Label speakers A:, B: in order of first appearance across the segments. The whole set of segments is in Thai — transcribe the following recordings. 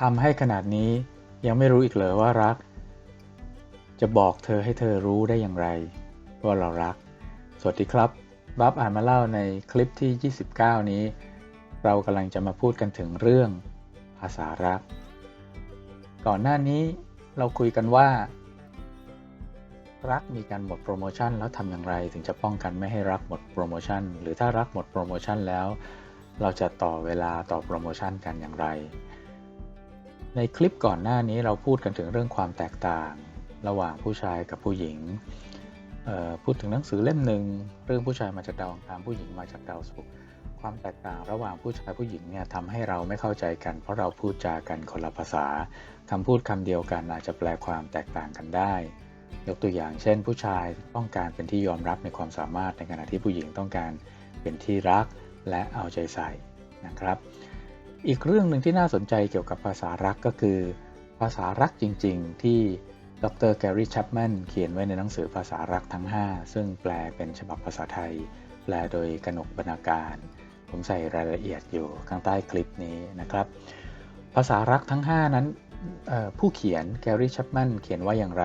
A: ทำให้ขนาดนี้ยังไม่รู้อีกเหรอว่ารัก จะบอกเธอให้เธอรู้ได้อย่างไร ว่าเรารัก สวัสดีครับ บับอ่านมาเล่าในคลิปที่ 29 นี้ เรากำลังจะมาพูดกันถึงเรื่องภาษารัก ก่อนหน้านี้เราคุยกันว่า รักมีการหมดโปรโมชั่นแล้วทำอย่างไรถึงจะป้องกันไม่ให้รักหมดโปรโมชั่น หรือถ้ารักหมดโปรโมชั่นแล้ว เราจะต่อเวลาต่อโปรโมชั่นกันอย่างไร ในคลิปก่อนหน้านี้เราพูดกันถึงเรื่องความแตกต่าง ระหว่างผู้ชายกับผู้หญิง พูดถึงหนังสือเล่มหนึ่งเรื่องผู้ชายมาจากดาวอังคารผู้หญิงมาจากดาวศุกร์ความแตกต่างระหว่างผู้ชายผู้หญิงเนี่ยทำให้เราไม่เข้าใจกัน เพราะเราพูดจากันคนละภาษาคำพูดคำเดียวกันอาจจะแปลความแตกต่างกันได้ ยกตัวอย่างเช่น ผู้ชายต้องการเป็นที่ยอมรับในความสามารถในขณะที่ผู้หญิงต้องการเป็นที่รักและเอาใจใส่นะครับ อีกเรื่องหนึ่งที่น่าสนใจเกี่ยวกับภาษารักก็คือ ภาษารักจริง ๆ ที่ดรแกรี่ชัปแมนเขียนไว้ในหนังสือภาษารักทั้ง 5 ซึ่งแปลเป็นฉบับภาษาไทย แปลโดยกนกบรรณาการ ผมใส่รายละเอียดอยู่ข้างใต้คลิปนี้นะครับ ภาษารักทั้ง 5 นั้นผู้เขียนแกรี่ชัปแมนเขียนว่าอย่างไร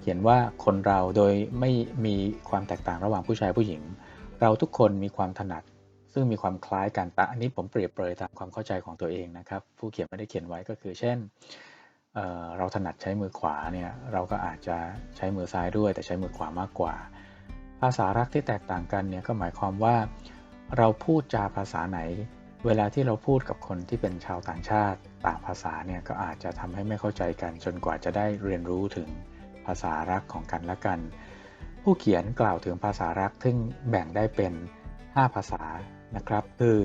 A: เขียนว่าคนเราโดยไม่มีความแตกต่างระหว่างผู้ชายผู้หญิง เราทุกคนมีความถนัด ซึ่งมีความคล้ายกันแต่อันนี้ผมเปรียบเปรยตามความเข้าใจของตัวเองนะครับ ผู้เขียนไม่ได้เขียนไว้ก็คือ เช่นเเราถนัดใช้มือขวาเนี่ยเราก็อาจจะใช้มือซ้ายด้วย แต่ใช้มือขวามากกว่า ภาษารักที่แตกต่างกันเนี่ยก็หมายความว่า เราพูดจาภาษาไหน เวลาที่เราพูดกับคนที่เป็นชาวต่างชาติต่างภาษาเนี่ยก็อาจจะทำให้ไม่เข้าใจกัน จนกว่าจะได้เรียนรู้ถึงภาษารักของกันและกัน ผู้เขียนกล่าวถึงภาษารักซึ่งแบ่งได้เป็น 5 ภาษา นะครับ คือ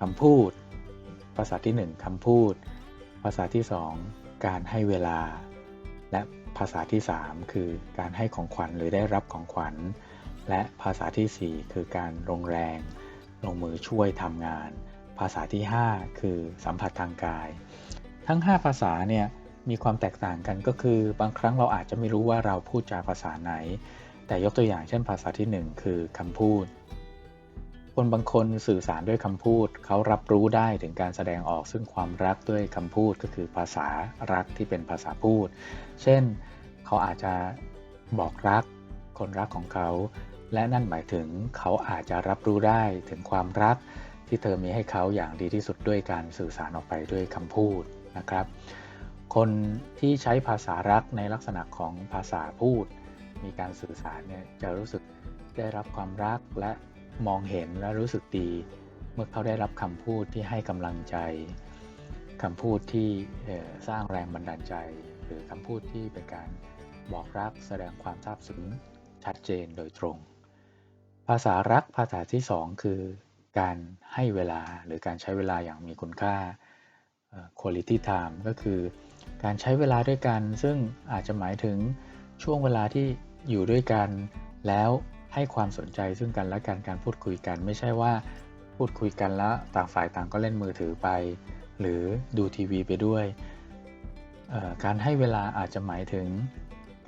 A: คำพูด ภาษาที่ 1คำพูด ภาษาที่ 2 การให้เวลา และภาษาที่ 3 คือการให้ของขวัญหรือได้รับของขวัญ และภาษาที่ 4 คือการลงแรง ลงมือช่วยทำงาน ภาษาที่ 5 คือสัมผัสทางกาย ทั้ง 5 ภาษาเนี่ยมีความแตกต่างกันก็คือบางครั้งเราอาจจะไม่รู้ว่าเราพูดจาภาษาไหน แต่ยกตัวอย่างเช่นภาษาที่ 1 คือคำพูด คนบางคนสื่อสารด้วยคำพูด เขารับรู้ได้ถึงการแสดงออกซึ่งความรักด้วยคำพูดก็คือภาษารักที่เป็นภาษาพูด เช่น เขาอาจจะบอกรัก คนรักของเขา และนั่นหมายถึงเขาอาจจะรับรู้ได้ถึงความรัก ที่เธอมีให้เขาอย่างดีที่สุดด้วยการสื่อสารออกไปด้วยคำพูดนะครับ คนที่ใช้ภาษารักในลักษณะของภาษาพูด มีการสื่อสารเนี่ยจะรู้สึกได้รับความรักและ มองเห็นและรู้สึกดี เมื่อเขาได้รับคำพูดที่ให้กำลังใจคำพูดที่สร้างแรงบันดาลใจ หรือคำพูดที่เป็นการบอกรักแสดงความซาบซึ้งชัดเจนโดยตรง ภาษารักภาษาที่ 2 คือการให้เวลาหรือการใช้เวลาอย่างมีคุณค่า quality time ก็คือการใช้เวลาด้วยกัน ซึ่งอาจจะหมายถึงช่วงเวลาที่อยู่ด้วยกัน แล้ว ให้ความสนใจซึ่งกันและกันการพูดคุยกัน ไม่ใช่ว่าพูดคุยกันแล้วต่างฝ่ายต่างก็เล่นมือถือไป หรือดูทีวีไปด้วยการให้เวลาอาจจะหมายถึง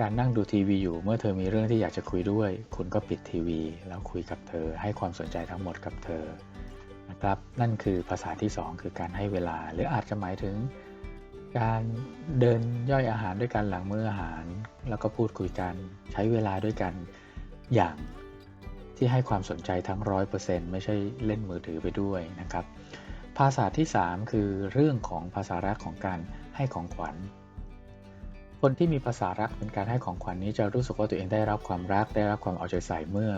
A: การนั่งดูทีวีอยู่เมื่อเธอมีเรื่องที่อยากจะคุยด้วย คุณก็ปิดทีวี แล้วคุยกับเธอ ให้ความสนใจทั้งหมดกับเธอนะครับนั่นคือภาษาที่ 2 คือการให้เวลา หรืออาจจะหมายถึง การเดินย่อยอาหารด้วยกันหลังมื้ออาหาร แล้วก็พูดคุยกันใช้เวลาด้วยกัน อย่างที่ให้ความสนใจทั้งร้อยเปอร์เซ็นต์ไม่ใช่เล่นมือถือไปด้วยนะครับ ภาษาที่ 3 คือเรื่องของภาษารักของการให้ของขวัญ คนที่มีภาษารักเป็นการให้ของขวัญนนี้จะรู้สึกว่าตัวเองได้รับความรักได้รับความเอาใจใส่เมื่อ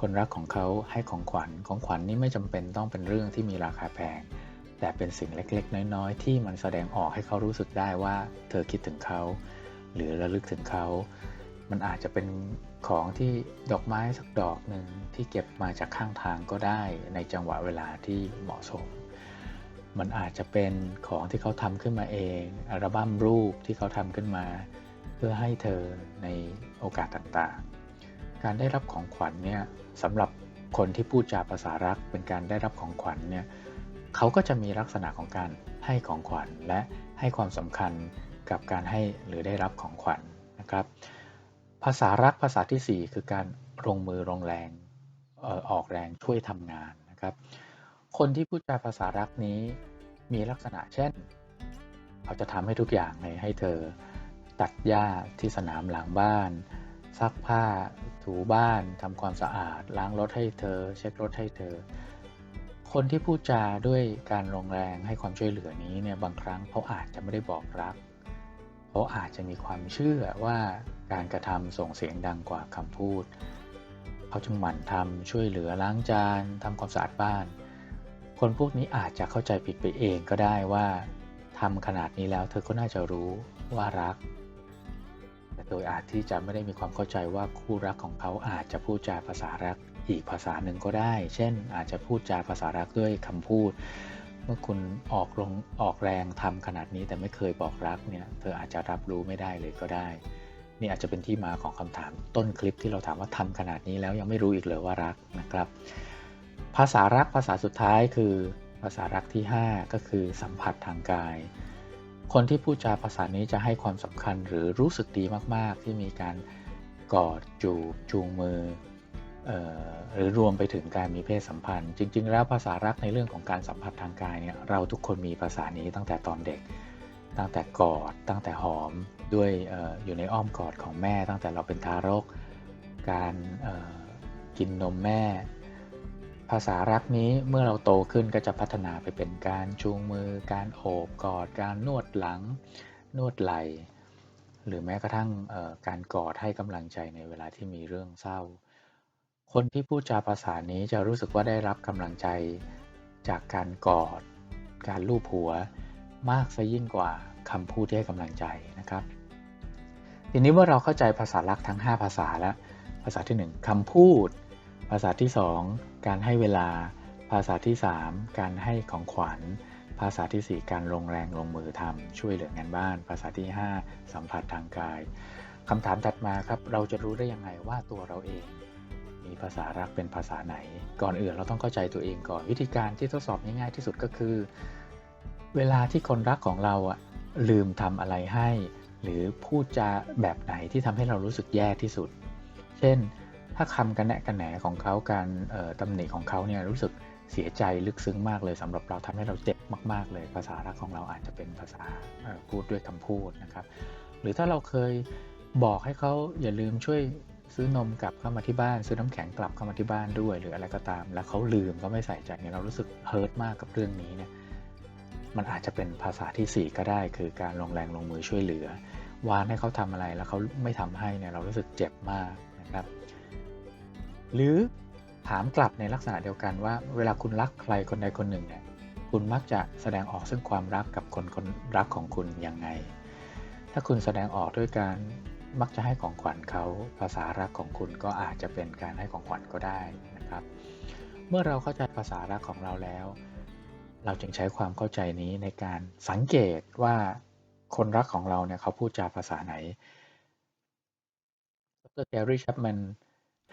A: คนรักของเขาให้ของขวัญของขวัญนนี้ไม่จำเป็นต้องเป็นเรื่องที่มีราคาแพง แต่เป็นสิ่งเล็กๆ น้อยๆ ที่มันแสดงออกให้เขารู้สึกได้ว่า เธอคิดถึงเขา หรือระลึกถึงเขา มันอาจจะเป็น ของที่ดอกไม้สักดอกหนึ่งที่เก็บมาจากข้างทางก็ได้ในจังหวะเวลาที่เหมาะสม มันอาจจะเป็นของที่เขาทำขึ้นมาเองอัลบั้มรูปที่เขาทำขึ้นมา เพื่อให้เธอในโอกาสต่างๆ การได้รับของขวัญเนี่ยสำหรับคนที่พูดจาภาษารักเป็นการได้รับของขวัญเนี่ยเขาก็จะมีลักษณะของการให้ของขวัญและให้ความสำคัญกับการให้หรือได้รับของขวัญนนะครับ ภาษารักภาษาที่ 4 คือการลงมือลงแรงออกแรงช่วยทำงานนะครับ คนที่พูดจาภาษารักนี้มีลักษณะเช่นเขาจะทำให้ทุกอย่างเลยให้เธอตัดหญ้าที่สนามหลังบ้าน ซักผ้าถูบ้านทำความสะอาด ล้างรถให้เธอ เช็ครถให้เธอ คนที่พูดจาด้วยการลงแรงให้ความช่วยเหลือนี้เนี่ยบางครั้งเขาอาจจะไม่ได้บอกรัก เขาอาจจะมีความเชื่อว่าการกระทำส่งเสียงดังกว่าคำพูด เขาจึงหมั่นทำช่วยเหลือล้างจานทำความสะอาดบ้าน คนพวกนี้อาจจะเข้าใจผิดไปเองก็ได้ว่าทำขนาดนี้แล้วเธอก็น่าจะรู้ว่ารัก แต่โดยอาจที่จะไม่ได้มีความเข้าใจว่าคู่รักของเขาอาจจะพูดจาภาษารักอีกภาษาหนึ่งก็ได้ เช่น อาจจะพูดจาภาษารักด้วยคำพูด เมื่อคุณออกลงออกแรงทำขนาดนี้แต่ไม่เคยบอกรักเนี่ยเธออาจจะรับรู้ไม่ได้เลยก็ได้ นี่อาจจะเป็นที่มาของคำถามต้นคลิปที่เราถามว่าทำขนาดนี้แล้วยังไม่รู้อีกเลยว่ารักนะครับ ภาษารักภาษาสุดท้ายคือภาษารักที่ 5 ก็คือสัมผัสทางกาย คนที่พูดจาภาษานี้จะให้ความสำคัญหรือรู้สึกดีมากๆ ที่มีการกอดจูบจูงมือ หรือรวมไปถึงการมีเพศสัมพันธ์ จริง ๆ แล้วภาษารักในเรื่องของการสัมผัสทางกายเนี่ยเราทุกคนมีภาษานี้ตั้งแต่ตอนเด็ก ตั้งแต่กอด ตั้งแต่หอมด้วยอออยู่ในอ้อมกอดของแม่ ตั้งแต่เราเป็นทารก การกินนมแม่ ภาษารักนี้เมื่อเราโตขึ้นก็จะพัฒนาไปเป็นการจูงมือ การโอบกอด การนวดหลัง นวดไหล่หรือแม้กระทั่งการกอดให้กำลังใจในเวลาที่มีเรื่องเศร้า คนที่พูดจาภาษานี้จะรู้สึกว่าได้รับกำลังใจจากการกอด การลูบหัว มากซะยิ่งกว่าคำพูดที่ให้กำลังใจนะครับ ทีนี้เมื่อเราเข้าใจภาษารักทั้ง 5 ภาษาแล้ว ภาษาที่ 1คำพูด ภาษาที่ 2 การให้เวลา ภาษาที่ 3 การให้ของขวัญ ภาษาที่ 4 การลงแรงลงมือทำช่วยเหลืองานบ้าน ภาษาที่ 5 สัมผัสทางกายคำถามถัดมาครับ เราจะรู้ได้ยังไงว่าตัวเราเอง มีภาษารักเป็นภาษาไหน ก่อนอื่นเราต้องเข้าใจตัวเองก่อนวิธีการที่ทดสอบง่ายๆที่สุดก็คือ เวลาที่คนรักของเราอะลืมทำอะไรให้ หรือพูดจาแบบไหนที่ทำให้เรารู้สึกแย่ที่สุด เช่น ถ้าคำกันแนะกันแหนของเขาการตำหนิของเขาเนี่ยรู้สึกเสียใจลึกซึ้งมากเลยสำหรับเราทำให้เราเจ็บมากๆเลย ภาษารักของเราอาจจะเป็นภาษาพูดด้วยคำพูดนะครับ หรือถ้าเราเคยบอกให้เขาอย่าลืมช่วย ซื้อนมกลับเข้ามาที่บ้านซื้อน้ำแข็งกลับเข้ามาที่บ้านด้วย หรืออะไรก็ตาม แล้วเขาลืมเขาไม่ใส่ใจเนี่ยเรารู้สึกเฮิร์ตมากกับเรื่องนี้เนี่ยมันอาจจะเป็นภาษาที่ 4 ก็ได้ คือการลงแรงลงมือช่วยเหลือ วานให้เขาทำอะไรแล้วเขาไม่ทำให้เนี่ยเรารู้สึกเจ็บมากนะครับ หรือถามกลับในลักษณะเดียวกันว่า เวลาคุณรักใครคนใดคนหนึ่งเนี่ยคุณมักจะแสดงออกซึ่งความรักกับคนคนรักของคุณยังไง ถ้าคุณแสดงออกด้วยการ มักจะให้ของขวัญเขาภาษารักของคุณก็อาจจะเป็นการให้ของขวัญก็ได้นะครับ เมื่อเราเข้าใจภาษารักของเราแล้ว เราจึงใช้ความเข้าใจนี้ในการสังเกตว่าคนรักของเราเนี่ยเขาพูดจาภาษาไหนดรแกรี่ชัปแมน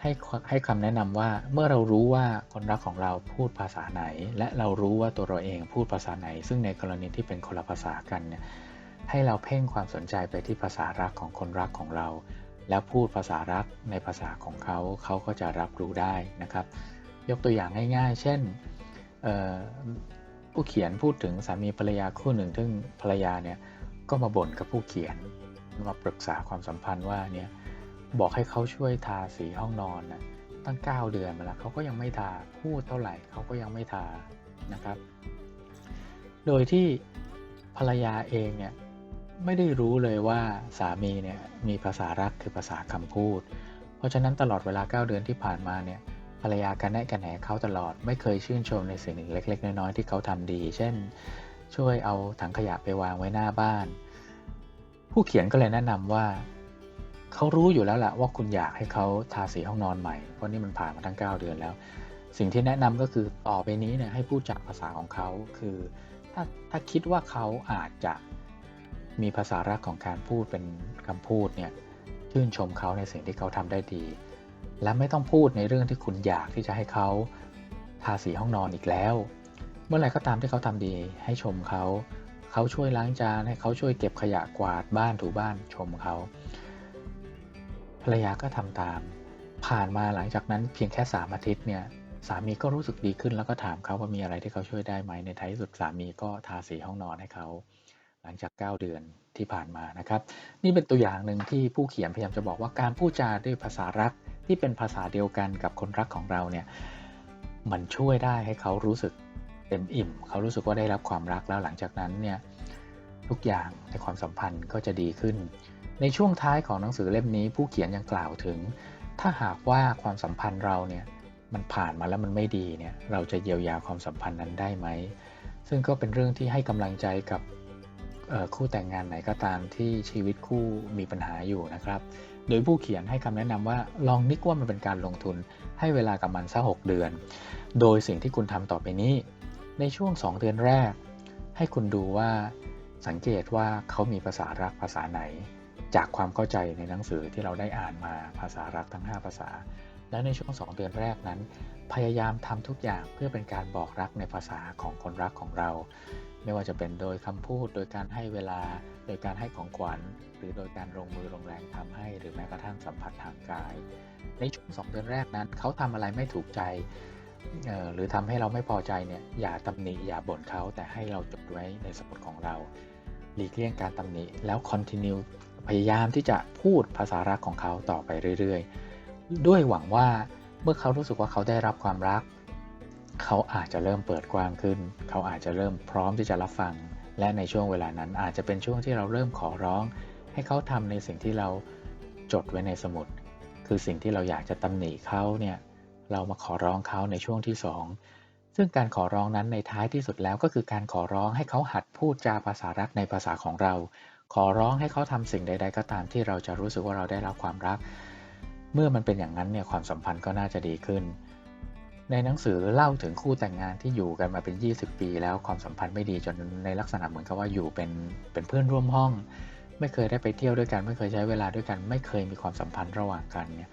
A: ให้ให้คำแนะนำว่าเมื่อเรารู้ว่าคนรักของเราพูดภาษาไหน และเรารู้ว่าตัวเราเองพูดภาษาไหน ซึ่งในกรณีที่เป็นคนละภาษากันเนี่ย ให้เราเพ่งความสนใจไปที่ภาษารักของคนรักของเรา แล้วพูดภาษารักในภาษาของเขา เขาก็จะรับรู้ได้นะครับ ยกตัวอย่างง่าย ๆ เช่นผู้เขียนพูดถึงสามีภรรยาคู่หนึ่ง ซึ่งภรรยาเนี่ยก็มาบ่นกับผู้เขียนมาปรึกษาความสัมพันธ์ว่าเนี่ยบอกให้เขาช่วยทาสีห้องนอนนะตั้ง 9 เดือนมาแล้วเขาก็ยังไม่ทาพูดเท่าไหร่เขาก็ยังไม่ทานะครับ โดยที่ภรรยาเองเนี่ย ไม่ได้รู้เลยว่าสามีเนี่ยมีภาษารักคือภาษาคำพูด เพราะฉะนั้นตลอดเวลา 9 เดือนที่ผ่านมาเนี่ยภรรยากันแนะกันแหนเขาตลอดไม่เคยชื่นชมในสิ่งเล็ก ๆ น้อยๆที่เขาทำดี เช่น ช่วยเอาถังขยะไปวางไว้หน้าบ้าน ผู้เขียนก็เลยแนะนำว่าเขารู้อยู่แล้วแหละว่าคุณอยากให้เขาทาสีห้องนอนใหม่ เพราะนี่มันผ่านมาทั้ง 9 เดือนแล้ว สิ่งที่แนะนำก็คือต่อไปนี้เนี่ยให้พูดจากภาษาของเขาคือ ถ้าถ้าคิดว่าเขาอาจจะ มีภาษารักของการพูดเป็นคำพูดเนี่ยชื่นชมเขาในสิ่งที่เขาทำได้ดี และไม่ต้องพูดในเรื่องที่คุณอยากที่จะให้เขาทาสีห้องนอนอีกแล้ว เมื่อไหร่ก็ตามที่เขาทำดี ให้ชมเขาเขาช่วยล้างจานให้เขาช่วยเก็บขยะกวาดบ้านถูบ้านชมเขาภรรยาก็ทำตาม ผ่านมาหลังจากนั้นเพียงแค่สามอาทิตย์เนี่ยสามีก็รู้สึกดีขึ้นแล้วก็ถามเขาว่ามีอะไรที่เขาช่วยได้ไหมในท้ายสุดสามีก็ทาสีห้องนอนให้เขา หลังจาก 9 เดือนที่ผ่านมานะครับ นี่เป็นตัวอย่างหนึ่งที่ผู้เขียนพยายามจะบอกว่าการพูดจาด้วยภาษารักที่เป็นภาษาเดียวกันกับคนรักของเราเนี่ยมันช่วยได้ให้เขารู้สึกเต็มอิ่ม เขารู้สึกว่าได้รับความรักแล้วหลังจากนั้นเนี่ยทุกอย่างในความสัมพันธ์ก็จะดีขึ้น ในช่วงท้ายของหนังสือเล่มนี้ ผู้เขียนยังกล่าวถึง ถ้าหากว่าความสัมพันธ์เราเนี่ยมันผ่านมาแล้วมันไม่ดีเนี่ยเราจะเยียวยาความสัมพันธ์นั้นได้ไหมซึ่งก็เป็นเรื่องที่ให้กำลังใจกับ คู่แต่งงานไหนก็ตามที่ชีวิตคู่มีปัญหาอยู่นะครับ โดยผู้เขียนให้คำแนะนำว่าลองนึกว่ามันเป็นการลงทุนให้เวลากับมันสักหเดือน โดยสิ่งที่คุณทำต่อไปนี้ ในช่วง 2 เดือนแรก ให้คุณดูว่าสังเกตว่าเขามีภาษารักภาษาไหน จากความเข้าใจในหนังสือที่เราได้อ่านมาภาษารักทั้ง 5 ภาษา และในช่วง 2 เดือนแรกนั้น พยายามทำทุกอย่างเพื่อเป็นการบอกรักในภาษาของคนรักของเรา ไม่ว่าจะเป็นโดยคำพูด โดยการให้เวลา โดยการให้ของขวัญ หรือโดยการลงมือลงแรงทำให้ หรือแม้กระทั่งสัมผัสทางกาย ในช่วงสองเดือนแรกนั้น เขาทำอะไรไม่ถูกใจหรือทำให้เราไม่พอใจเนี่ยอย่าตำหนิอย่าบ่นเขาแต่ให้เราจดไว้ในสมุดของเรา หลีกเลี่ยงการตำหนิแล้ว continue พยายามที่จะพูดภาษารักของเขาต่อไปเรื่อยๆ ด้วยหวังว่าเมื่อเขารู้สึกว่าเขาได้รับความรัก เขาอาจจะเริ่มเปิดกว้างขึ้น เขาอาจจะเริ่มพร้อมที่จะรับฟัง และในช่วงเวลานั้นอาจจะเป็นช่วงที่เราเริ่มขอร้อง ให้เขาทำในสิ่งที่เราจดไว้ในสมุด คือสิ่งที่เราอยากจะตำหนิเขาเนี่ย เรามาขอร้องเขาในช่วงที่ 2 ซึ่งการขอร้องนั้นในท้ายที่สุดแล้วก็คือการขอร้องให้เขาหัดพูดจาภาษารักในภาษาของเรา ขอร้องให้เขาทำสิ่งใด ๆ ก็ตามที่เราจะรู้สึกว่าเราได้รับความรัก เมื่อมันเป็นอย่างนั้นเนี่ยความสัมพันธ์ก็น่าจะดีขึ้น ในหนังสือเล่าถึงคู่แต่งงานที่อยู่กันมาเป็น 20 ปี แล้วความสัมพันธ์ไม่ดีจนในลักษณะเหมือนกับว่าอยู่เป็นเป็นเพื่อนร่วมห้อง ไม่เคยได้ไปเที่ยวด้วยกัน ไม่เคยใช้เวลาด้วยกัน ไม่เคยมีความสัมพันธ์ระหว่างกันเนี่ย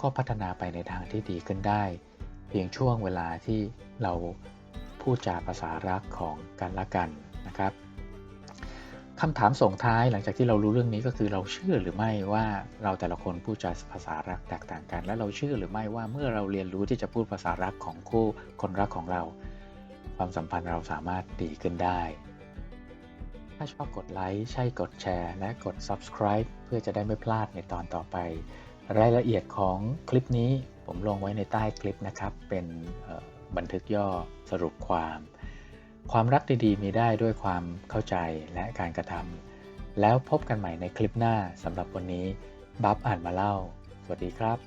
A: ก็พัฒนาไปในทางที่ดีขึ้นได้ เพียงช่วงเวลาที่เราพูดจาภาษารักของกันและกันนะครับ คำถามส่งท้ายหลังจากที่เรารู้เรื่องนี้ก็คือเราเชื่อหรือไม่ว่าเราแต่ละคนพูดจาภาษารักแตกต่างกัน และเราเชื่อหรือไม่ว่าเมื่อเราเรียนรู้ที่จะพูดภาษารักของคู่คนรักของเรา ความสัมพันธ์เราสามารถดีขึ้นได้ ถ้าชอบกดไลค์ใช่กดแชร์ และกด subscribe เพื่อจะได้ไม่พลาดในตอนต่อไป รายละเอียดของคลิปนี้ผมลงไว้ในใต้คลิปนะครับ เป็นบันทึกย่อสรุปความ ความรักดีๆ มีได้ด้วยความเข้าใจและการกระทำแล้วพบกันใหม่ในคลิปหน้าสำหรับวันนี้ บับอ่านมาเล่า สวัสดีครับ